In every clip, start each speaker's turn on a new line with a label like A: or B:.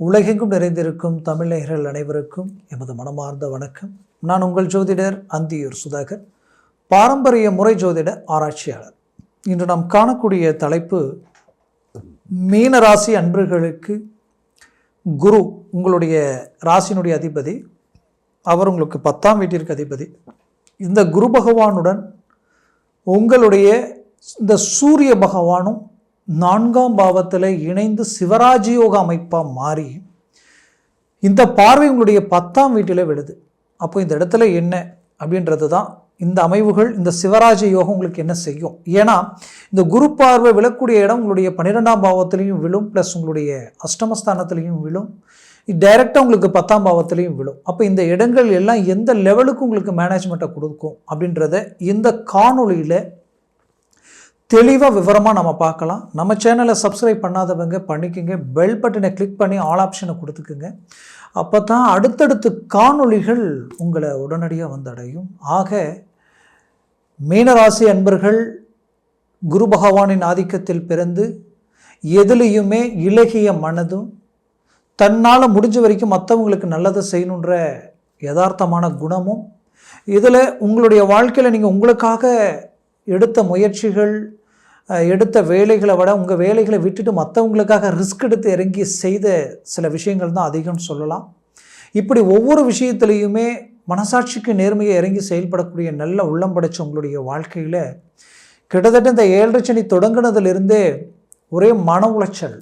A: உலகெங்கும் நிறைந்திருக்கும் தமிழர்கள் அனைவருக்கும் எமது மனமார்ந்த வணக்கம். நான் உங்கள் ஜோதிடர் அந்தியூர் சுதாகர் பாரம்பரிய முறை ஜோதிட ஆராய்ச்சியாளர். இன்று நாம் காணக்கூடிய தலைப்பு மீன ராசி அன்பர்களுக்கு குரு உங்களுடைய ராசியினுடைய அதிபதி அவர் உங்களுக்கு பத்தாம் வீட்டிற்கு அதிபதி. இந்த குரு பகவானுடன் உங்களுடைய இந்த சூரிய பகவானும் நான்காம் பாவத்தில் இணைந்து சிவராஜயோக அமைப்பாக மாறி இந்த பார்வை உங்களுடைய பத்தாம் வீட்டில் விழுது. அப்போ இந்த இடத்துல என்ன அப்படின்றது தான் இந்த அமைவுகள் இந்த சிவராஜ யோகம் உங்களுக்கு என்ன செய்யும்? ஏன்னா இந்த குரு பார்வை விழக்கூடிய இடம் உங்களுடைய பன்னிரெண்டாம் பாவத்திலையும் விழும் ப்ளஸ் உங்களுடைய அஷ்டமஸ்தானத்திலையும் விழும். டைரெக்டாக உங்களுக்கு பத்தாம் பாவத்திலையும் விழும். அப்போ இந்த இடங்கள் எல்லாம் எந்த லெவலுக்கு உங்களுக்கு மேனேஜ்மெண்ட்டை கொடுக்கும் அப்படின்றத இந்த காணொளியில் தெளிவாக விவரமாக நம்ம பார்க்கலாம். நம்ம சேனலை சப்ஸ்கிரைப் பண்ணாதவங்க பண்ணிக்கோங்க. பெல் பட்டனை கிளிக் பண்ணி ஆல் ஆப்ஷனை கொடுத்துக்குங்க. அப்போ தான் அடுத்தடுத்து காணொளிகள் உங்களை உடனடியாக வந்தடையும். ஆக மீனராசி அன்பர்கள் குரு பகவானின் ஆதிக்கத்தில் பிறந்து எதுலேயுமே இலகிய மனதும் தன்னால் முடிஞ்ச வரைக்கும் மற்றவங்களுக்கு நல்லதை செய்யணுன்ற யதார்த்தமான குணமும் இதில் உங்களுடைய வாழ்க்கையில் நீங்கள் உங்களுக்காக எடுத்த முயற்சிகள் எடுத்த வேலைகளை விட உங்கள் வேலைகளை விட்டுட்டு மற்றவங்களுக்காக ரிஸ்க் எடுத்து இறங்கி செய்த சில விஷயங்கள் தான் அதிகம்னு சொல்லலாம். இப்படி ஒவ்வொரு விஷயத்துலேயுமே மனசாட்சிக்கு நேர்மையை இறங்கி செயல்படக்கூடிய நல்ல உள்ளம் படைச்ச உங்களுடைய வாழ்க்கையில் கிட்டத்தட்ட இந்த ஏழரை சனி ஒரே மன உளைச்சல்.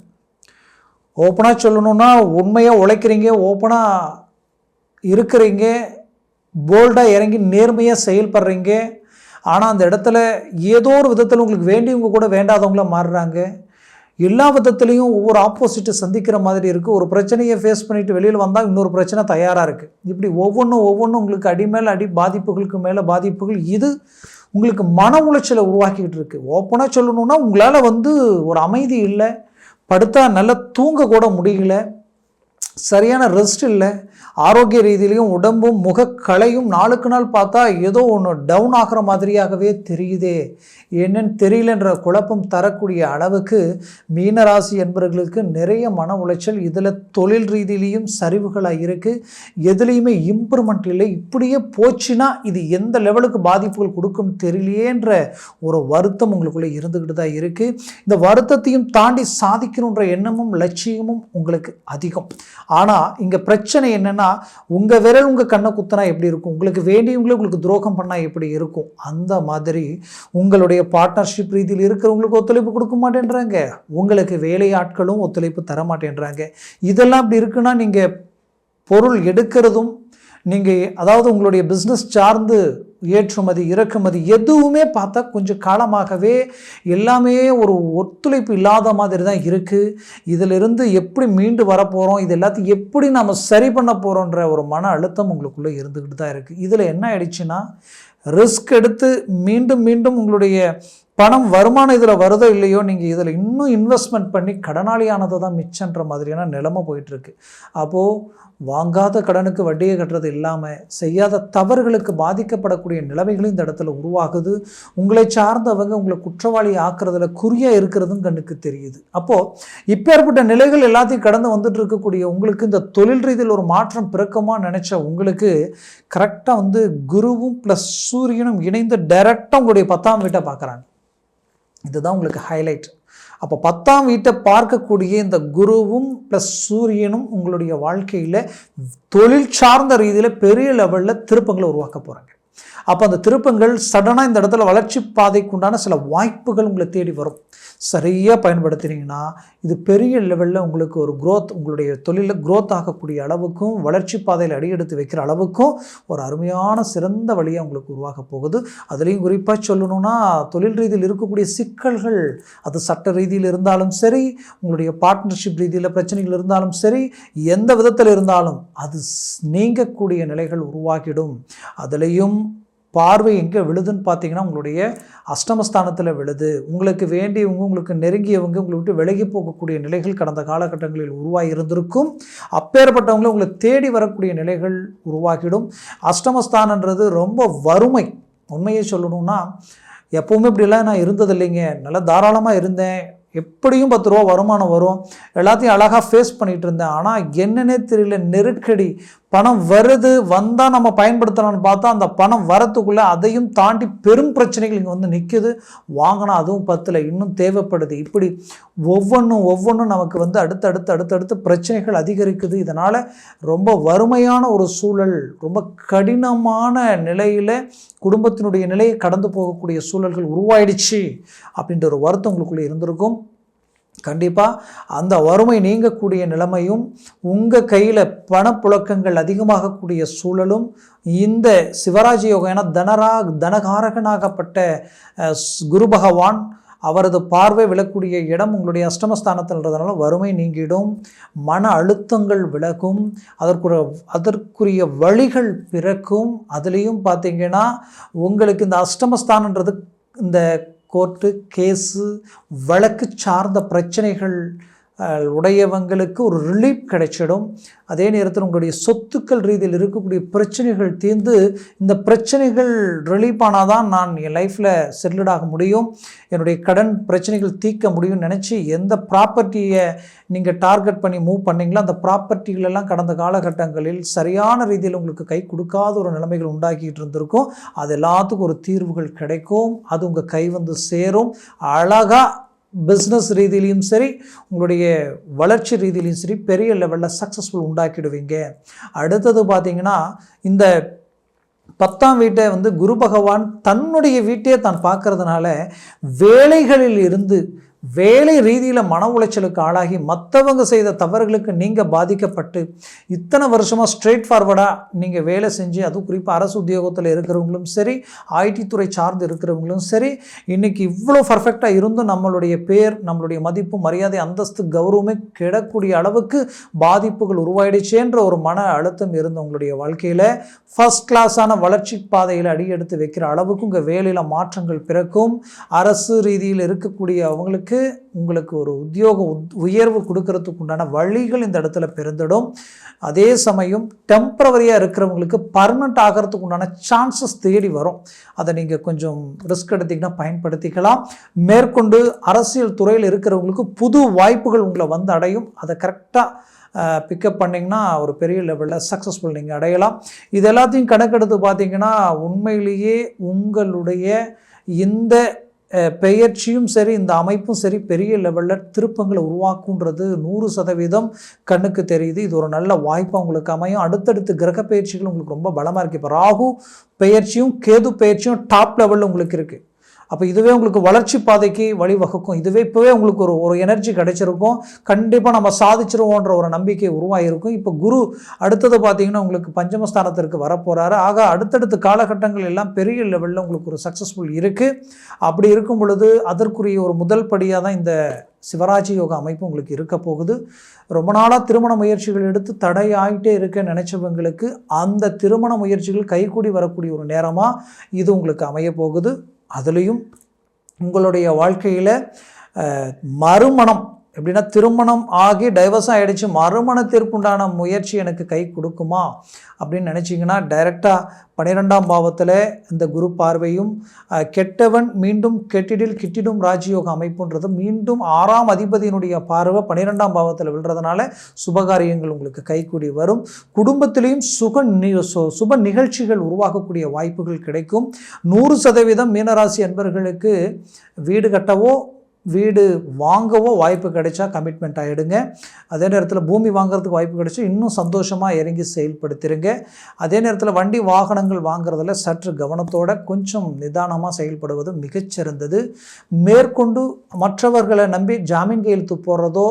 A: ஓப்பனாக சொல்லணும்னா உண்மையாக உழைக்கிறீங்க ஓப்பனாக இருக்கிறீங்க போல்டாக இறங்கி நேர்மையாக செயல்படுறீங்க ஆனால் அந்த இடத்துல ஏதோ ஒரு விதத்தில் உங்களுக்கு வேண்டியவங்க கூட வேண்டாதவங்கள மாறுறாங்க. எல்லா விதத்துலேயும் ஒவ்வொரு ஆப்போசிட்டை சந்திக்கிற மாதிரி இருக்குது ஒரு பிரச்சனையை ஃபேஸ் பண்ணிவிட்டு வெளியில் வந்தால் இன்னொரு பிரச்சனை தயாராக இருக்குது இப்படி ஒவ்வொன்றும் ஒவ்வொன்றும் உங்களுக்கு அடி மேலே அடி பாதிப்புகளுக்கு மேலே பாதிப்புகள் இது உங்களுக்கு மன உளைச்சலை உருவாக்கிக்கிட்டு இருக்குது ஓப்பனாக சொல்லணுன்னா உங்களால் வந்து ஒரு அமைதி இல்லை. படுத்தா நல்லா தூங்க கூட முடியல. சரியான ரெஸ்ட் இல்லை. ஆரோக்கிய ரீதியிலையும் உடம்பும் முகக்கலையும் நாளுக்கு நாள் பார்த்தா ஏதோ ஒன்று டவுன் ஆகிற மாதிரியாகவே தெரியுதே. என்னன்னு தெரியலன்ற குழப்பம் தரக்கூடிய அளவுக்கு மீனராசி என்பவர்களுக்கு நிறைய மன உளைச்சல் இதில் தொழில் ரீதியிலையும் சரிவுகளாக இருக்குது எதுலேயுமே இம்ப்ரூவ்மெண்ட் இல்லை. இப்படியே போச்சுன்னா இது எந்த லெவலுக்கு பாதிப்புகள் கொடுக்கும் தெரியலையேன்ற ஒரு வருத்தம் உங்களுக்குள்ளே இருந்துக்கிட்டு தான் இருக்குது இந்த வருத்தத்தையும் தாண்டி சாதிக்கணுன்ற எண்ணமும் லட்சியமும் உங்களுக்கு அதிகம். ஆனால் இங்கே பிரச்சனை என்னென்னா உங்கள் விரல் உங்கள் கண்ணை குத்தினா எப்படி இருக்கும்? உங்களுக்கு வேண்டியவங்களே உங்களுக்கு துரோகம் பண்ணால் எப்படி இருக்கும்? அந்த மாதிரி உங்களுடைய பார்ட்னர்ஷிப் ரீதியில் இருக்கிறவங்களுக்கு ஒத்துழைப்பு கொடுக்க மாட்டேன்றாங்க. உங்களுக்கு வேலையாட்களும் ஒத்துழைப்பு தர மாட்டேன்றாங்க. இதெல்லாம் இப்படி இருக்குன்னா நீங்கள் பொருள் எடுக்கிறதும் நீங்கள் அதாவது உங்களுடைய பிஸ்னஸ் சார்ந்து ஏற்றுமதி இறக்குமதி எதுவுமே பார்த்தா கொஞ்சம் காலமாகவே எல்லாமே ஒரு ஒத்துழைப்பு இல்லாத மாதிரி தான் இருக்குது இதிலிருந்து எப்படி மீண்டு வரப்போகிறோம் இது எல்லாத்தையும் எப்படி நம்ம சரி பண்ண போகிறோன்ற ஒரு மன அழுத்தம் உங்களுக்குள்ளே இருந்துக்கிட்டு தான் இருக்குது இதில் என்ன ஆயிடுச்சுன்னா ரிஸ்க் எடுத்து மீண்டும் மீண்டும் உங்களுடைய பணம் வருமானம் இதில் வருதோ இல்லையோ நீங்கள் இதில் இன்னும் இன்வெஸ்ட்மெண்ட் பண்ணி கடனாளியானதை தான் மிச்சன்ற மாதிரியான நிலைமை போயிட்டுருக்கு அப்போது வாங்காத கடனுக்கு வட்டியை கட்டுறது இல்லாமல் செய்யாத தவறுகளுக்கு பாதிக்கப்படக்கூடிய நிலைமைகளும் இந்த இடத்துல உருவாகுது. உங்களை சார்ந்தவங்க உங்களை குற்றவாளி ஆக்குறதுல குறியாக இருக்கிறதும் கண்ணுக்கு தெரியுது. அப்போது இப்பேற்பட்ட நிலைகள் எல்லாத்தையும் கடந்து வந்துட்டு இருக்கக்கூடிய உங்களுக்கு இந்த தொழில் ரீதியில் ஒரு மாற்றம் பிறக்கமாக நினச்ச உங்களுக்கு கரெக்டாக வந்து குருவும் ப்ளஸ் சூரியனும் இணைந்து டைரெக்டாக உங்களுடைய பத்தாம் வீட்டை பார்க்குறாங்க. இதுதான் உங்களுக்கு ஹைலைட் அப்போ பத்தாம் வீட்டை பார்க்கக்கூடிய இந்த குருவும் ப்ளஸ் சூரியனும் உங்களுடைய வாழ்க்கையில் தொழில் சார்ந்த ரீதியில் பெரிய லெவலில் திருப்பங்களை உருவாக்க போகிறாங்க அப்போ அந்த திருப்பங்கள் சடனாக இந்த இடத்துல வளர்ச்சி பாதைக்கு உண்டான சில வாய்ப்புகள் உங்களை தேடி வரும். சரியாக பயன்படுத்தினீங்கன்னா இது பெரிய லெவலில் உங்களுக்கு ஒரு க்ரோத் உங்களுடைய தொழிலில் க்ரோத் ஆகக்கூடிய அளவுக்கும் வளர்ச்சி பாதையில் அடியெடுத்து வைக்கிற அளவுக்கும் ஒரு அருமையான சிறந்த வழியாக உங்களுக்கு உருவாக போகுது. அதுலேயும் குறிப்பாக சொல்லணும்னா தொழில் ரீதியில் இருக்கக்கூடிய சிக்கல்கள் அது சட்ட ரீதியில் இருந்தாலும் சரி உங்களுடைய பார்ட்னர்ஷிப் ரீதியில் பிரச்சனைகள் இருந்தாலும் சரி எந்த விதத்தில் இருந்தாலும் அது நீங்கக்கூடிய நிலைகள் உருவாகிடும். அதுலேயும் பார்வை எங்கே விழுதுன்னு பார்த்தீங்கன்னா உங்களுடைய அஷ்டமஸ்தானத்தில் விழுது. உங்களுக்கு வேண்டியவங்க உங்களுக்கு நெருங்கியவங்க உங்களை விட்டு விலகி போகக்கூடிய நிலைகள் கடந்த காலகட்டங்களில் உருவாகி இருந்திருக்கும். அப்பேற்பட்டவங்களை உங்களை தேடி வரக்கூடிய நிலைகள் உருவாகிடும். அஷ்டமஸ்தானன்றது ரொம்ப வறுமை. உண்மையை சொல்லணும்னா எப்போவுமே இப்படிலாம் நான் இருந்தது இல்லைங்க நல்லா தாராளமாக இருந்தேன். எப்படியும் பத்து ரூபா வருமானம் வரும். எல்லாத்தையும் அழகாக ஃபேஸ் பண்ணிகிட்டு இருந்தேன். ஆனால் என்னன்னே தெரியல. நெருக்கடி பணம் வருது வந்தால் நம்ம பயன்படுத்தலாம்னு பார்த்தா அந்த பணம் வரத்துக்குள்ளே அதையும் தாண்டி பெரும் பிரச்சனைகள் இங்கே வந்து நிற்குது வாங்கினா அதுவும் பத்தில் இன்னும் தேவைப்படுது. இப்படி ஒவ்வொன்றும் ஒவ்வொன்றும் நமக்கு வந்து அடுத்தடுத்து அடுத்தடுத்து பிரச்சனைகள் அதிகரிக்குது. இதனால் ரொம்ப வறுமையான ஒரு சூழல் ரொம்ப கடினமான நிலையில் குடும்பத்தினுடைய நிலையை கடந்து போகக்கூடிய சூழல்கள் உருவாயிடுச்சு அப்படின்ற ஒரு வருத்தம் உங்களுக்குள்ளே இருந்திருக்கும். கண்டிப்பாக அந்த வறுமை நீங்கக்கூடிய நிலைமையும் உங்கள் கையில் பணப்புழக்கங்கள் அதிகமாகக்கூடிய சூழலும் இந்த சிவராஜ யோகம் ஏன்னா தனரா தனகாரகனாகப்பட்ட குரு பகவான் அவரது பார்வை விழக்கூடிய இடம் உங்களுடைய அஷ்டமஸ்தானத்தில்ன்றதுனால வறுமை நீங்கிடும் மன அழுத்தங்கள் விலகும் அதற்குரிய அதற்குரிய வழிகள் பிறக்கும். அதுலேயும் பார்த்தீங்கன்னா உங்களுக்கு இந்த அஷ்டமஸ்தானன்றது இந்த கோர்ட்டு கேஸு வழக்கு சார்ந்த பிரச்சனைகள் உடையவங்களுக்கு ஒரு ரிலீஃப் கிடைச்சிடும். அதே நேரத்தில் உங்களுடைய சொத்துக்கள் ரீதியில் இருக்கக்கூடிய பிரச்சனைகள் தீர்ந்து இந்த பிரச்சனைகள் ரிலீஃப் ஆனால் தான் நான் என் லைஃப்பில் செட்டில்ட் ஆக முடியும். என்னுடைய கடன் பிரச்சனைகள் தீர்க்க முடியும்னு நினச்சி எந்த ப்ராப்பர்ட்டியை நீங்கள் டார்கெட் பண்ணி மூவ் பண்ணிங்களோ அந்த ப்ராப்பர்ட்டிகளெல்லாம் கடந்த காலகட்டங்களில் சரியான ரீதியில் உங்களுக்கு கை கொடுக்காத ஒரு நிலைமைகள் உண்டாக்கிட்டு இருந்திருக்கும். அது எல்லாத்துக்கும் ஒரு தீர்வுகள் கிடைக்கும். அது உங்கள் கை வந்து சேரும். அழகாக பிஸ்னஸ் ரீதியிலையும் சரி உங்களுடைய வளர்ச்சி ரீதியிலையும் சரி பெரிய லெவலில் சக்ஸஸ்ஃபுல் உண்டாக்கிடுவீங்க. அடுத்தது பார்த்தீங்கன்னா இந்த பத்தாம் வீட்டை வந்து குரு பகவான் தன்னுடைய வீட்டையே தான் பார்க்கறதுனால வேலைகளில் இருந்து வேலை ரீதியில் மன உளைச்சலுக்கு ஆளாகி மற்றவங்க செய்த தவறுகளுக்கு நீங்கள் பாதிக்கப்பட்டு இத்தனை வருஷமாக ஸ்ட்ரெயிட் ஃபார்வர்டாக நீங்கள் வேலை செஞ்சு அதுவும் குறிப்பாக அரசு உத்தியோகத்தில் இருக்கிறவங்களும் சரி ஐடி துறை சார்ந்து இருக்கிறவங்களும் சரி இன்றைக்கி இவ்வளோ பர்ஃபெக்டாக இருந்தும் நம்மளுடைய பேர் நம்மளுடைய மதிப்பு மரியாதை அந்தஸ்து கௌரவமே கிடக்கூடிய அளவுக்கு பாதிப்புகள் உருவாயிடுச்சேன்ற ஒரு மன அழுத்தம் இருந்து உங்களுடைய வாழ்க்கையில் ஃபஸ்ட் கிளாஸான வளர்ச்சி பாதையில் அடியெடுத்து வைக்கிற அளவுக்கு உங்கள் வேலையில் மாற்றங்கள் பிறக்கும். அரசு ரீதியில் இருக்கக்கூடிய அவங்களுக்கு உங்களுக்கு ஒரு உத்தியோக உத்- உயர்வு கொடுக்கறதுக்கு உண்டான வழிகள் இந்த இடத்துல பிறந்துடும் அதே சமயம் டெம்பரவரியாக இருக்கிறவங்களுக்கு பர்மனெண்ட் ஆகிறதுக்கு உண்டான சான்சஸ் தேடி வரும். அதை நீங்கள் கொஞ்சம் ரிஸ்க் எடுத்தீங்கன்னா பயன்படுத்திக்கலாம். மேற்கொண்டு அரசியல் துறையில் இருக்கிறவங்களுக்கு புது வாய்ப்புகள் உங்களை வந்து அடையும். அதை கரெக்டாக பிக்கப் பண்ணிங்கன்னா ஒரு பெரிய லெவலில் சக்ஸஸ்ஃபுல் நீங்கள் அடையலாம். இது எல்லாத்தையும் கணக்கெடுத்து பார்த்தீங்கன்னா உண்மையிலேயே உங்களுடைய இந்த பெயர்ச்சியும் சரி இந்த அமைப்பும் சரி பெரிய லெவலில் திருப்பங்களை உருவாக்குன்றது நூறு சதவீதம் கண்ணுக்கு தெரியுது. இது ஒரு நல்ல வாய்ப்பாக உங்களுக்கு அமையும். அடுத்தடுத்து கிரக பயிற்சிகள் உங்களுக்கு ரொம்ப பலமாக இருக்குது இப்போ ராகு பெயர்ச்சியும் கேது பெயர்ச்சியும் டாப் லெவலில் உங்களுக்கு இருக்குது அப்போ இதுவே உங்களுக்கு வளர்ச்சி பாதைக்கு வழிவகுக்கும். இதுவே இப்போவே உங்களுக்கு ஒரு ஒரு எனர்ஜி கிடைச்சிருக்கும். கண்டிப்பாக நம்ம சாதிச்சிருவோன்ற ஒரு நம்பிக்கை உருவாகிருக்கும் இப்போ குரு அடுத்தது பார்த்தீங்கன்னா உங்களுக்கு பஞ்சமஸ்தானத்திற்கு வரப்போகிறாரு ஆக அடுத்தடுத்த காலகட்டங்கள் எல்லாம் பெரிய லெவலில் உங்களுக்கு ஒரு சக்ஸஸ்ஃபுல் இருக்குது அப்படி இருக்கும் பொழுது அதற்குரிய ஒரு முதல் படியாக தான் இந்த சிவராஜ் யோக அமைப்பு உங்களுக்கு இருக்க போகுது. ரொம்ப நாளாக திருமண முயற்சிகள் எடுத்து தடையாயிட்டே இருக்க நினச்சவங்களுக்கு அந்த திருமண முயற்சிகள் கைகூடி வரக்கூடிய ஒரு நேரமாக இது உங்களுக்கு அமைய போகுது. அதுலேயும் உங்களுடைய வாழ்க்கையில் மறுமணம் எப்படின்னா திருமணம் ஆகி டைவர்ஸ் ஆகிடுச்சு மறுமணத்திற்குண்டான முயற்சி எனக்கு கை கொடுக்குமா? அப்படின்னு நினச்சிங்கன்னா டைரெக்டாக பன்னிரெண்டாம் பாவத்தில் இந்த குரு பார்வையும் கெட்டவன் மீண்டும் கெட்டிடில் கிட்டிடும் ராஜயோக அமைப்புன்றது மீண்டும் ஆறாம் அதிபதியினுடைய பார்வை பன்னிரெண்டாம் பாவத்தில் விழுறதுனால சுபகாரியங்கள் உங்களுக்கு கைக்கூடி வரும். குடும்பத்திலையும் சுக சு- சுப நிகழ்ச்சிகள் உருவாகக்கூடிய வாய்ப்புகள் கிடைக்கும். நூறு சதவீதம் மீனராசி அன்பர்களுக்கு வீடு கட்டவோ வீடு வாங்கவோ வாய்ப்பு கிடைச்சா கமிட்மெண்ட் ஆகிடுங்க அதே நேரத்தில் பூமி வாங்குறதுக்கு வாய்ப்பு கிடைச்சா இன்னும் சந்தோஷமாக இறங்கி செயல்படுத்திடுங்க அதே நேரத்தில் வண்டி வாகனங்கள் வாங்குறதுல சற்று கவனத்தோடு கொஞ்சம் நிதானமாக செயல்படுவது மிகச்சிறந்தது. மேற்கொண்டு மற்றவர்களை நம்பி ஜாமீன் கையெழுத்து போடுறதோ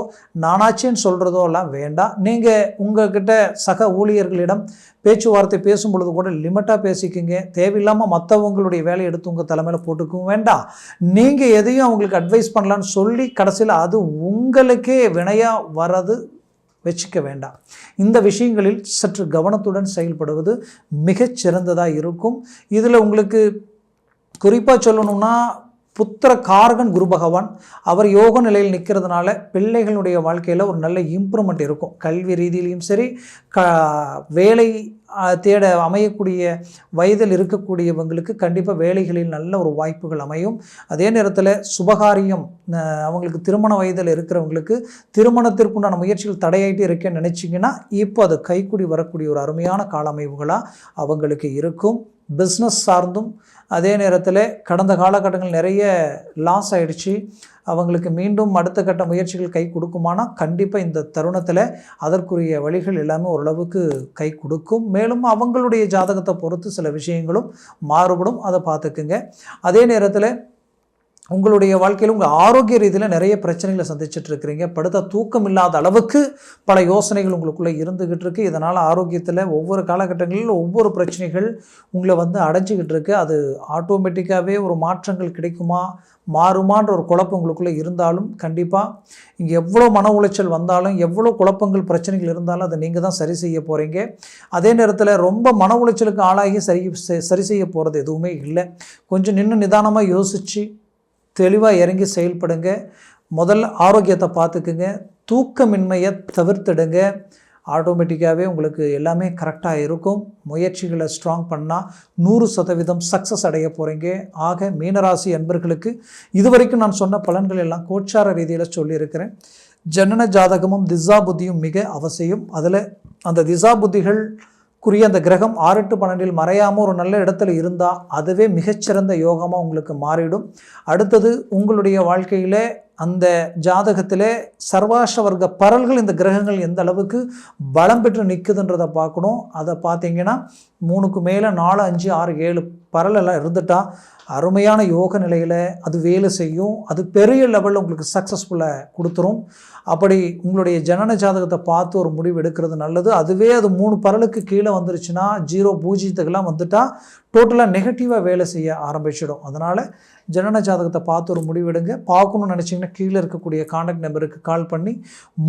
A: நானாச்சேன்னு சொல்கிறதோ எல்லாம் வேண்டாம். நீங்கள் உங்ககிட்ட சக ஊழியர்களிடம் பேச்சுவார்த்தை பேசும் பொழுது கூட லிமிட்டாக பேசிக்கிங்க. தேவையில்லாமல் மற்றவங்களுடைய வேலையை எடுத்து உங்கள் தலைமையில் போட்டுக்கவும் வேண்டாம். நீங்கள் எதையும் அவங்களுக்கு அட்வைஸ் பண்ணலான்னு சொல்லி கடைசியில் அது உங்களுக்கே வினையாக வர்றது வச்சுக்க வேண்டாம். இந்த விஷயங்களில் சற்று கவனத்துடன் செயல்படுவது மிகச்சிறந்ததாக இருக்கும். இதில் உங்களுக்கு குறிப்பாக சொல்லணும்னா புத்திர காரகன் குரு பகவான் அவர் யோக நிலையில் நிற்கிறதுனால பிள்ளைகளுடைய வாழ்க்கையில் ஒரு நல்ல இம்ப்ரூவ்மெண்ட் இருக்கும். கல்வி ரீதியிலையும் சரி க வேலை தேட அமையக்கூடிய வயதில் இருக்கக்கூடியவங்களுக்கு கண்டிப்பாக வேலைகளில் நல்ல ஒரு வாய்ப்புகள் அமையும். அதே நேரத்தில் சுபகாரியம் அவங்களுக்கு திருமண வயதில் இருக்கிறவங்களுக்கு திருமணத்திற்குண்டான முயற்சிகள் தடையாயிட்டு இருக்கேன்னு நினச்சிங்கன்னா இப்போ அது கைக்குடி வரக்கூடிய ஒரு அருமையான கால அமைவுகளாக அவங்களுக்கு இருக்கும். பிஸ்னஸ் சார்ந்தும் அதே நேரத்தில் கடந்த காலகட்டங்கள் நிறைய லாஸ் ஆகிடுச்சு அவங்களுக்கு மீண்டும் அடுத்த கட்ட முயற்சிகள் கை கொடுக்குமானா கண்டிப்பாக இந்த தருணத்தில் அதற்குரிய வழிகள் எல்லாமே ஓரளவுக்கு கை கொடுக்கும். மேலும் அவங்களுடைய ஜாதகத்தை பொறுத்து சில விஷயங்களும் மாறுபடும். அதை பார்த்துக்குங்க. அதே நேரத்தில் உங்களுடைய வாழ்க்கையில் உங்கள் ஆரோக்கிய ரீதியில் நிறைய பிரச்சனைகளை சந்திச்சுட்டு இருக்கிறீங்க. படுத்த தூக்கம் இல்லாத அளவுக்கு பல யோசனைகள் உங்களுக்குள்ளே இருந்துக்கிட்டு இருக்குது இதனால் ஆரோக்கியத்தில் ஒவ்வொரு காலகட்டங்களில் ஒவ்வொரு பிரச்சனைகள் உங்களை வந்து அடைஞ்சிக்கிட்டு இருக்குது அது ஆட்டோமேட்டிக்காகவே ஒரு மாற்றங்கள் கிடைக்குமா மாறுமான்ற ஒரு குழப்பம் உங்களுக்குள்ளே இருந்தாலும் கண்டிப்பாக இங்கே எவ்வளோ மன உளைச்சல் வந்தாலும் எவ்வளோ குழப்பங்கள் பிரச்சனைகள் இருந்தாலும் அதை நீங்கள் தான் சரி செய்ய போகிறீங்க அதே நேரத்தில் ரொம்ப மன உளைச்சலுக்கு ஆளாகி சரி சரி செய்ய போகிறது எதுவுமே இல்லை. கொஞ்சம் நின்று நிதானமாக யோசித்து தெளிவாக இறங்கி செயல்படுங்க. முதல்ல ஆரோக்கியத்தை பார்த்துக்குங்க. தூக்கமின்மையை தவிர்த்துடுங்க. ஆட்டோமேட்டிக்காகவே உங்களுக்கு எல்லாமே கரெக்டாக இருக்கும். முயற்சிகளை ஸ்ட்ராங் பண்ணால் நூறு சதவீதம் சக்ஸஸ் அடைய போகிறீங்க ஆக மீனராசி அன்பர்களுக்கு இதுவரைக்கும் நான் சொன்ன பலன்கள் எல்லாம் கோச்சார ரீதியில் சொல்லியிருக்கிறேன். ஜனன ஜாதகமும் திசா புத்தியும் மிக அவசியம். அதில் அந்த திசா புத்திகள் குறிய அந்த கிரகம் ஆறு எட்டு பன்னெண்டில் மறையாமல் ஒரு நல்ல இடத்துல இருந்தால் அதுவே மிகச்சிறந்த யோகமாக உங்களுக்கு மாறிடும். அடுத்தது உங்களுடைய வாழ்க்கையில் அந்த ஜாதகத்தில் சர்வாஷ வர்க்க பரல்கள் இந்த கிரகங்கள் எந்த அளவுக்கு பலம் பெற்று நிற்குதுன்றதை பார்க்கணும். அதை பார்த்தீங்கன்னா மூணுக்கு மேலே நாலு அஞ்சு ஆறு ஏழு பரலெல்லாம் இருந்துட்டால் அருமையான யோக நிலையில் அது வேலை செய்யும். அது பெரிய லெவலில் உங்களுக்கு சக்ஸஸ்ஃபுல்லாக கொடுத்துரும். அப்படி உங்களுடைய ஜனன ஜாதகத்தை பார்த்து ஒரு முடிவு எடுக்கிறது நல்லது. அதுவே அது மூணு பரலுக்கு கீழே வந்துருச்சுன்னா ஜீரோ பூஜ்ஜியத்துக்கெல்லாம் வந்துட்டால் டோட்டலாக நெகட்டிவாக வேலை செய்ய ஆரம்பிச்சிடும். அதனால் ஜனன ஜாதகத்தை பார்த்து ஒரு முடிவு எடுங்க. பார்க்கணும்னு நினச்சிங்கன்னா கீழே இருக்கக்கூடிய காண்டாக்ட் நம்பருக்கு கால் பண்ணி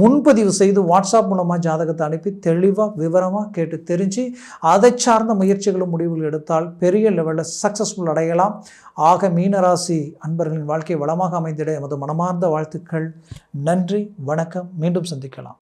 A: முன்பதிவு செய்து வாட்ஸ்அப் மூலமாக ஜாதகத்தை அனுப்பி தெளிவாக விவரமாக கேட்டு தெரிஞ்சு அதை சார்ந்த முயற்சிகளும் முடிவுகள் எடுத்தால் பெரிய லெவலில் சக்ஸஸ்ஃபுல் அடையலாம். ஆக மீனராசி அன்பர்களின் வாழ்க்கை வளமாக அமைந்திட எமது மனமார்ந்த வாழ்த்துக்கள். நன்றி வணக்கம். மீண்டும் சந்திக்கலாம்.